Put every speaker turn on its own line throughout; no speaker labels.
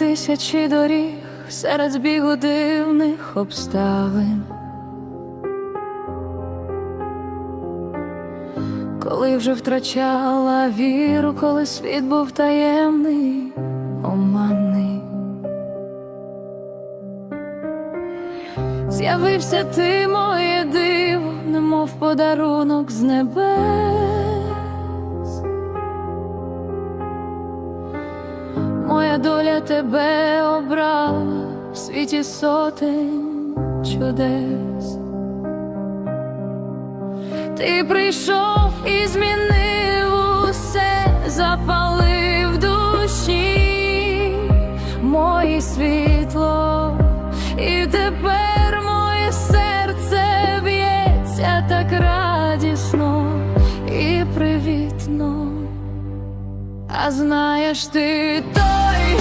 тисячі доріг серед збігу дивних обставин. Коли вже втрачала віру, коли світ був таємний, оманний. З'явився ти, моє диво, немов подарунок з небес. Тебе обрала в світі сотень чудес. Ти прийшов і змінив усе, запалив душі, моє світло, і тепер моє серце б'ється так радісно і привітно. А знаєш ти той,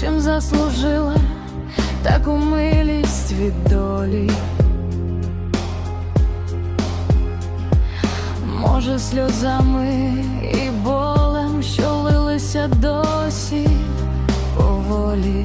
чим заслужила таку милість від долі. Може, сльозами і болем, що лилися досі поволі.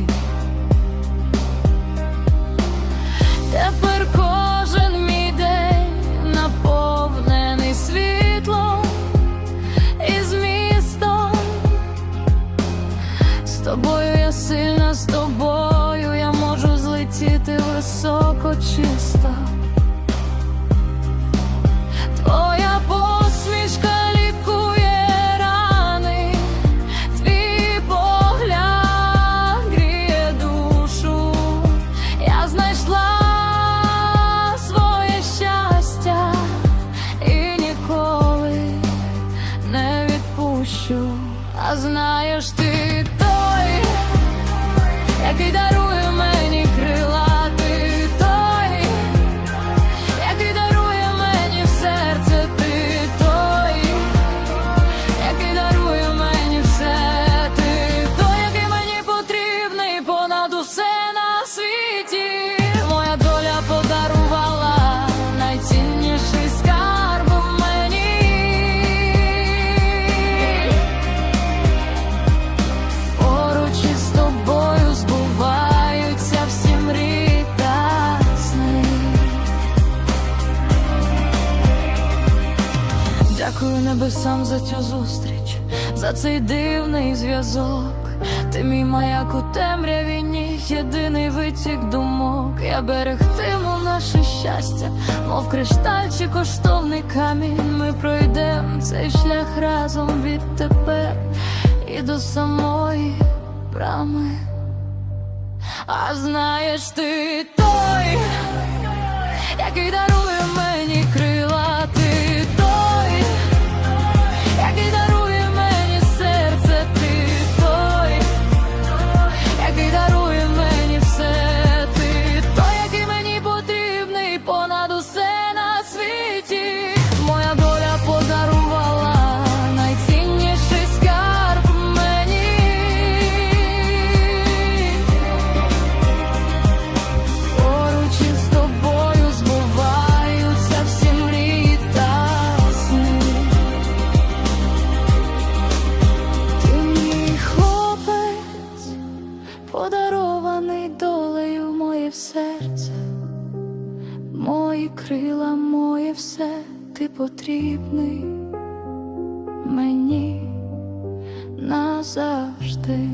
А знаєш ти той, який дарує Дякую небесам за цю зустріч, за цей дивний зв'язок. Ти мій маяк у темряві ніг, єдиний витік думок. Я берегтиму наше щастя, мов кришталь чи коштовний камінь. Ми пройдемо цей шлях разом відтепер і до самої брами. А знаєш ти той, який дарує крила, моє все, ти потрібний мені назавжди.